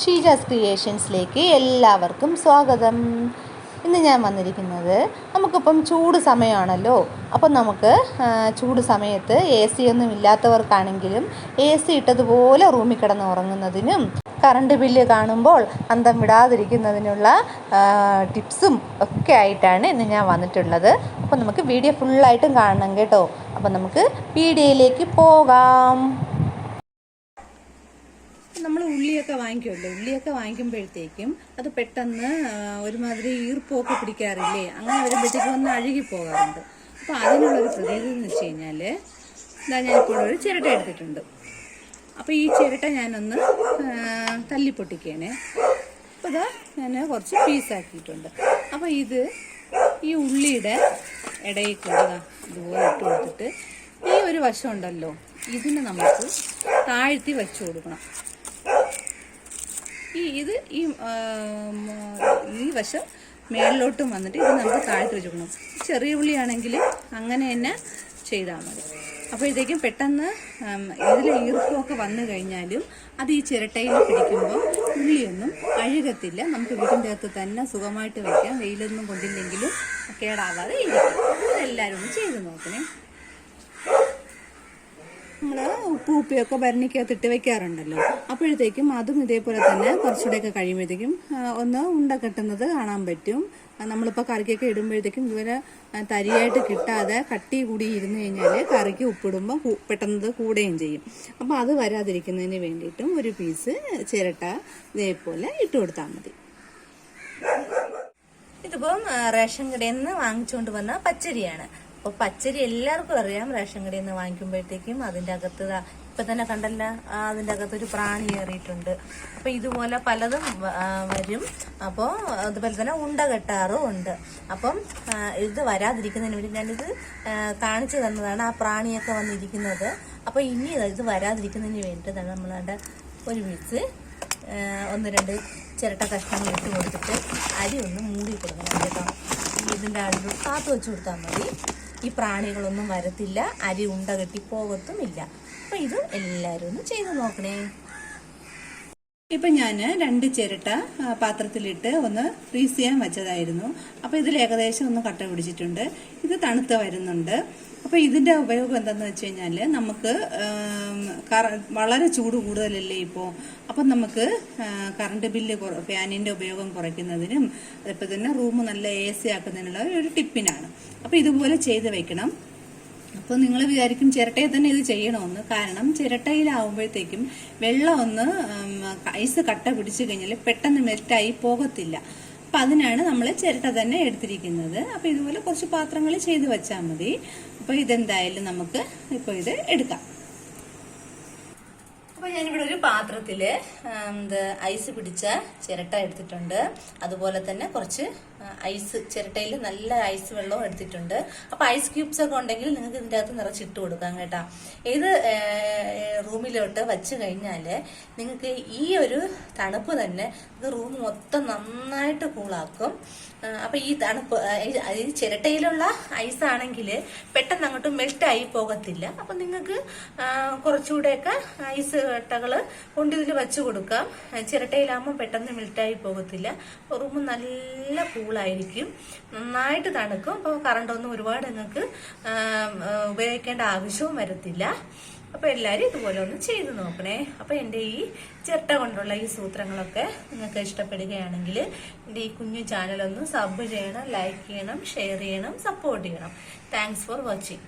ഷീജാസ് ക്രിയേഷൻസിലേക്ക് എല്ലാവർക്കും സ്വാഗതം. ഇന്ന് ഞാൻ വന്നിരിക്കുന്നത് നമുക്കിപ്പം ചൂട് സമയമാണല്ലോ. അപ്പം നമുക്ക് ചൂട് സമയത്ത് എ സി ഒന്നും ഇല്ലാത്തവർക്കാണെങ്കിലും എ സി ഇട്ടതുപോലെ റൂമിൽ കിടന്ന് ഉറങ്ങുന്നതിനും കറണ്ട് ബില്ല് കാണുമ്പോൾ അന്തം വിടാതിരിക്കുന്നതിനുള്ള ടിപ്സും ഒക്കെ ആയിട്ടാണ് ഇന്ന് ഞാൻ വന്നിട്ടുള്ളത്. അപ്പം നമുക്ക് വീഡിയോ ഫുള്ളായിട്ടും കാണണം കേട്ടോ. അപ്പം നമുക്ക് വീഡിയോയിലേക്ക് പോകാം. ഉള്ളിയൊക്കെ വാങ്ങിക്കുമല്ലോ. ഉള്ളിയൊക്കെ വാങ്ങിക്കുമ്പോഴത്തേക്കും അത് പെട്ടെന്ന് ഒരുമാതിരി ഈർപ്പമൊക്കെ പിടിക്കാറില്ലേ? അങ്ങനെ വരുമ്പോഴത്തേക്കും ഒന്ന് അഴുകി പോകാറുണ്ട്. അപ്പോൾ അതിനുള്ളൊരു പ്രതിവിധി എന്ന് വെച്ച് കഴിഞ്ഞാൽ ഇതാ ഞാനിപ്പോൾ ഒരു ചിരട്ട എടുത്തിട്ടുണ്ട്. അപ്പോൾ ഈ ചിരട്ട ഞാനൊന്ന് തല്ലിപ്പൊട്ടിക്കണേ. അപ്പോൾ ഇതാ ഞാൻ കുറച്ച് പീസാക്കിയിട്ടുണ്ട് അപ്പോൾ ഇത് ഈ ഉള്ളിയുടെ ഇടയിൽ കൂടെ ദാ ഇതുപോലെ ഇട്ട് കൊടുത്തിട്ട് ഈ ഒരു വശം ഉണ്ടല്ലോ ഇതിന് നമുക്ക് താഴ്ത്തി വെച്ച് കൊടുക്കണം. ഈ ഇത് ഈ ഈ വശം മേളിലോട്ടും വന്നിട്ട് ഇത് നമുക്ക് താഴ്ത്തി വെച്ചേക്കണം. ചെറിയ ഉള്ളിയാണെങ്കിൽ അങ്ങനെ തന്നെ ചെയ്താൽ മതി. അപ്പോഴത്തേക്കും പെട്ടെന്ന് ഇതിൽ ഈർപ്പമൊക്കെ വന്നു കഴിഞ്ഞാലും അത് ഈ ചിരട്ടയിൽ പിടിക്കുമ്പോൾ ഉള്ളിയൊന്നും അഴുകത്തില്ല. നമുക്ക് വീടിന്റെ അകത്ത് തന്നെ സുഖമായിട്ട് വയ്ക്കാം വെയിലൊന്നും കൊണ്ടില്ലെങ്കിലും കേടാവാതെ ഇരിക്കും. ഇതെല്ലാവരും ചെയ്ത് നോക്കണേ. നമ്മൾ ഉപ്പ് ഉപ്പിയൊക്കെ ഭരണിക്കകത്ത് ഇട്ട് വെക്കാറുണ്ടല്ലോ. അപ്പോഴത്തേക്കും അതും ഇതേപോലെ തന്നെ കുറച്ചുകൂടെയൊക്കെ കഴിയുമ്പോഴത്തേക്കും ഒന്ന് ഉണ്ട കെട്ടുന്നത് കാണാൻ പറ്റും. നമ്മളിപ്പോൾ കറിക്കൊക്കെ ഇടുമ്പോഴത്തേക്കും ഇതുപോലെ തരിയായിട്ട് കിട്ടാതെ കട്ടി കൂടി ഇരുന്ന് കഴിഞ്ഞാൽ കറിക്ക് ഉപ്പിടുമ്പോൾ പെട്ടെന്ന് കൂടുകയും ചെയ്യും. അപ്പോൾ അത് വരാതിരിക്കുന്നതിന് വേണ്ടിയിട്ടും ഒരു പീസ് ചിരട്ട ഇതേപോലെ ഇട്ട് കൊടുത്താൽ മതി. ഇതിപ്പം റേഷൻ കടയിൽ നിന്ന് വാങ്ങിച്ചുകൊണ്ട് വന്ന പച്ചരിയാണ്. അപ്പോൾ പച്ചരി എല്ലാവർക്കും അറിയാം റേഷൻ കടയിൽ നിന്ന് വാങ്ങിക്കുമ്പോഴത്തേക്കും അതിന്റെ അകത്ത് ഇപ്പൊ തന്നെ കണ്ടല്ല അതിന്റെ അതിന്റെ അകത്ത് ഒരു പ്രാണി കയറിയിട്ടുണ്ട് അപ്പൊ ഇതുപോലെ പലതും വരും. അപ്പോൾ അതുപോലെ തന്നെ ഉണ്ട കെട്ടാറും ഉണ്ട്. അപ്പം ഇത് വരാതിരിക്കുന്നതിന് വേണ്ടി ഞാനിത് കാണിച്ചു തന്നതാണ് ആ പ്രാണിയൊക്കെ വന്നിരിക്കുന്നത്. അപ്പോൾ ഇനി ഇത് വരാതിരിക്കുന്നതിന് വേണ്ടിയിട്ടാണ് നമ്മളവിടെ ഒരു മിക്സ് ഒന്ന് രണ്ട് ചിരട്ട കഷ്ണങ്ങൾ ഇട്ട് കൊടുത്തിട്ട് അരി ഒന്ന് മൂടി കൊടുക്കണം കേട്ടോ. ഇതിന്റെ അടിയിൽ കാത്തു വെച്ച് കൊടുത്താൽ മതി. ഈ പ്രാണികളൊന്നും വരത്തില്ല അരി ഉണ്ട കെട്ടി പോകത്തുമില്ല അപ്പം ഇത് എല്ലാവരും ഒന്ന് ചെയ്തു നോക്കണേ. ഇപ്പം ഞാൻ രണ്ട് ചിരട്ട പാത്രത്തിലിട്ട് ഒന്ന് ഫ്രീസ് ചെയ്യാൻ വെച്ചതായിരുന്നു. അപ്പോൾ ഇതിൽ ഏകദേശം ഒന്ന് കട്ട പിടിച്ചിട്ടുണ്ട്. ഇത് തണുത്ത് വരുന്നുണ്ട്. അപ്പോൾ ഇതിന്റെ ഉപയോഗം എന്തെന്ന് വെച്ച് കഴിഞ്ഞാൽ നമുക്ക് വളരെ ചൂട് കൂടുതലല്ലേ ഇപ്പോൾ അപ്പം നമുക്ക് കറണ്ട് ബില്ല് ഫാനിന്റെ ഉപയോഗം കുറയ്ക്കുന്നതിനും അതിപ്പോൾ തന്നെ റൂം നല്ല എ സി ആക്കുന്നതിനുള്ള ഒരു ടിപ്പിനാണ്. അപ്പോൾ ഇതുപോലെ ചെയ്ത് വെക്കണം. അപ്പോൾ നിങ്ങൾ വിചാരിക്കും ചിരട്ടയിൽ തന്നെ ഇത് ചെയ്യണമെന്ന്. കാരണം ചിരട്ടയിലാവുമ്പോഴത്തേക്കും വെള്ളം ഒന്ന് ഐസ് കട്ട പിടിച്ചു കഴിഞ്ഞാൽ പെട്ടെന്ന് മെൽറ്റായി പോകത്തില്ല. അപ്പം അതിനാണ് നമ്മൾ ചിരട്ട തന്നെ എടുത്തിരിക്കുന്നത്. അപ്പോൾ ഇതുപോലെ കുറച്ച് പാത്രങ്ങൾ ചെയ്ത് വെച്ചാൽ മതി. അപ്പോൾ ഇതെന്തായാലും നമുക്ക് ഇപ്പൊ ഇത് എടുക്കാം. അപ്പോൾ ഞാനിവിടെ ഒരു പാത്രത്തിൽ എന്ത് ഐസ് പിടിച്ച ചിരട്ട എടുത്തിട്ടുണ്ട്. അതുപോലെ തന്നെ കുറച്ച് ഐസ് ചിരട്ടയിൽ നല്ല ഐസ് വെള്ളവും എടുത്തിട്ടുണ്ട്. അപ്പോൾ ഐസ് ക്യൂബ്സ് ഒക്കെ ഉണ്ടെങ്കിൽ നിങ്ങൾക്ക് ഇതിന്റെ അകത്ത് നിറച്ചിട്ട് കൊടുക്കാം കേട്ടോ. ഇത് റൂമിലോട്ട് വെച്ച് കഴിഞ്ഞാൽ നിങ്ങൾക്ക് ഈ ഒരു തണുപ്പ് തന്നെ റൂം മൊത്തം നന്നായിട്ട് കൂളാക്കും. അപ്പോൾ ഈ തണുപ്പ് ഈ ചിരട്ടയിലുള്ള ഐസ് ആണെങ്കിൽ പെട്ടെന്ന് അങ്ങോട്ട് മെൽറ്റായി പോകത്തില്ല. അപ്പം നിങ്ങൾക്ക് കുറച്ചുകൂടെയൊക്കെ ഐസ് കട്ടകൾ കൊണ്ട് ഇതിൽ വെച്ച് കൊടുക്കാം. ചിരട്ടയിലാകുമ്പോൾ പെട്ടെന്ന് മിൽട്ടായി പോകത്തില്ല. റൂം നല്ല കൂളായിരിക്കും. നന്നായിട്ട് തണുക്കും. അപ്പോൾ കറണ്ടൊന്നും ഒരുപാട് നിങ്ങൾക്ക് ഉപയോഗിക്കേണ്ട ആവശ്യവും വരത്തില്ല. അപ്പോൾ എല്ലാവരും ഇതുപോലെ ഒന്ന് ചെയ്തു നോക്കണേ. അപ്പോൾ എന്റെ ഈ ചിരട്ട കൊണ്ടുള്ള ഈ സൂത്രങ്ങളൊക്കെ നിങ്ങൾക്ക് ഇഷ്ടപ്പെടുകയാണെങ്കിൽ എന്റെ ഈ കുഞ്ഞു ചാനലൊന്ന് സബ് ചെയ്യണം ലൈക്ക് ചെയ്യണം ഷെയർ ചെയ്യണം സപ്പോർട്ട് ചെയ്യണം. Thanks for watching